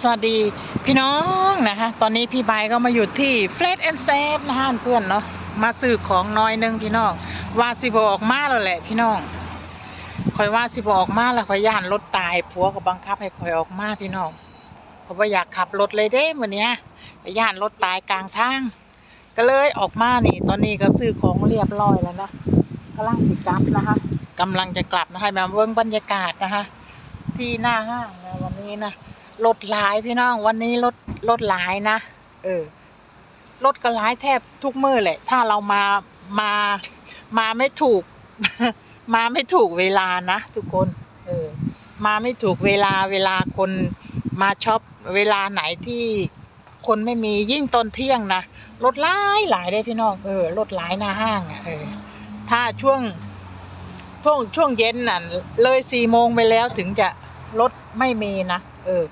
สวัสดีพี่น้องนะคะ ตอนนี้พี่ใบก็มาอยู่ที่เฟล t แอนด์เซฟนะคะเพื่อนเนาะมาซื้อของน้อยนึงพี่น้องว่าสิบออกมาแล้วแหละพี่น้องคอยว่าสิบออกมาแล้วคอยย่านรถตายผัวก็บังคับให้คอยออกมาพี่น้องเพราะว่าอยากขับรถเลยเด้วันเนี้ยไปย่านรถตายกลางทาง ก็เลยออกมานี่ ตอนนี้ก็ซื้อของเรียบร้อยแล้วนะกำลังสิกลับนะคะกำลังจะกลับนะคะมาเบิ่งบรรยากาศนะคะ ที่หน้าห้างนะวันนี้นะ รถหลายพี่น้องวันนี้รถรถหลายนะ เออรถก็หลายแทบทุกมือแหละ ถ้าเรามามามาไม่ถูก มาไม่ถูกเวลานะทุกคน เออ มาไม่ถูกเวลาเวลาคนมาช็อปเวลาไหนที่คนไม่มียิ่งตอนเที่ยงนะรถหลายหลายได้พี่น้องเออรถหลายหน้าห้างอะเออถ้าช่วงช่วงช่วงเย็นน่ะเลยสี่โมงไปแล้วถึงจะรถไม่มีนะเออ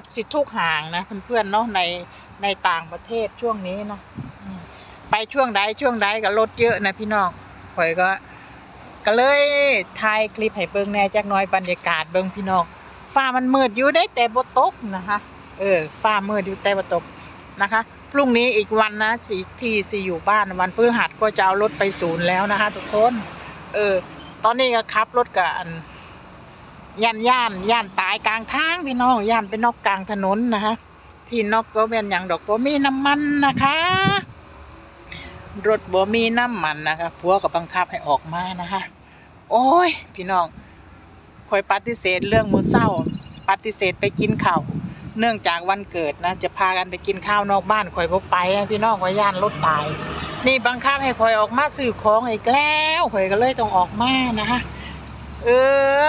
บสิทุกห่างนะเพื่อนๆเนาะในในต่างประเทศช่วงนี้นะไปช่วงใดช่วงใดก็รถเยอะนะพี่น้องข่อยก็ ก็เลยถ่ายคลิปให้เบิ่งแน่จักน้อยบรรยากาศเบิ่งพี่น้องฟ้ามันมืดอยู่ได้แต่บ่ตกนะคะ เออฟ้ามืดอยู่แต่บ่ตกนะคะพรุ่งนี้อีกวันนะที่ที่สิอยู่บ้านวันพฤหัสก็จะเอารถไปศูนย์แล้วนะคะ ทุกคน เออ ตอนนี้ก็ขับรถกับอัน ย่านย่านย่านตายกลางทางพี่น้องย่านไปนอกกลางถนนนะคะที่นอกก็เป็นอย่างดอกบ่มีน้ำมันนะคะ รถบ่มีน้ำมันนะคะผัวก็บังคับให้ออกมานะคะ โอ้ย พี่น้องคอยปฏิเสธเรื่องมือเศร้า ปฏิเสธไปกินข้าวเนื่องจากวันเกิดนะ จะพากันไปกินข้าวนอกบ้านคอยพบไปพี่น้องคอยย่านรถตาย นี่บังคับให้คอยออกมาซื้อของอีกแล้วคอยก็เลยต้องออกมานะคะ เอ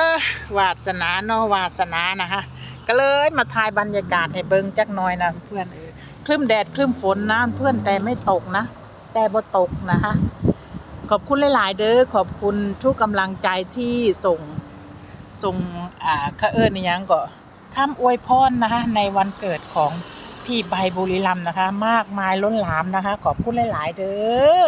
อวาสนาเนาะวาสนานะคะก็เลยมาถ่ายบรรยากาศให้เบิงจักหน่อยนะเพื่อนเออคลึ้มแดดคลึ้มฝนนะเพื่อนแต่ไม่ตกนะ แต่บ่ตกนะคะขอบคุณหลาย ๆ เด้อขอบคุณทุกกำลังใจที่ส่งส่งอ่าเขาเอิ้อิหยังก็คำอวยพรนะคะในวันเกิดของพี่ใบบุรีรัมนะคะ มากมายล้นหลามนะคะ ขอบคุณหลาย ๆ เด้อ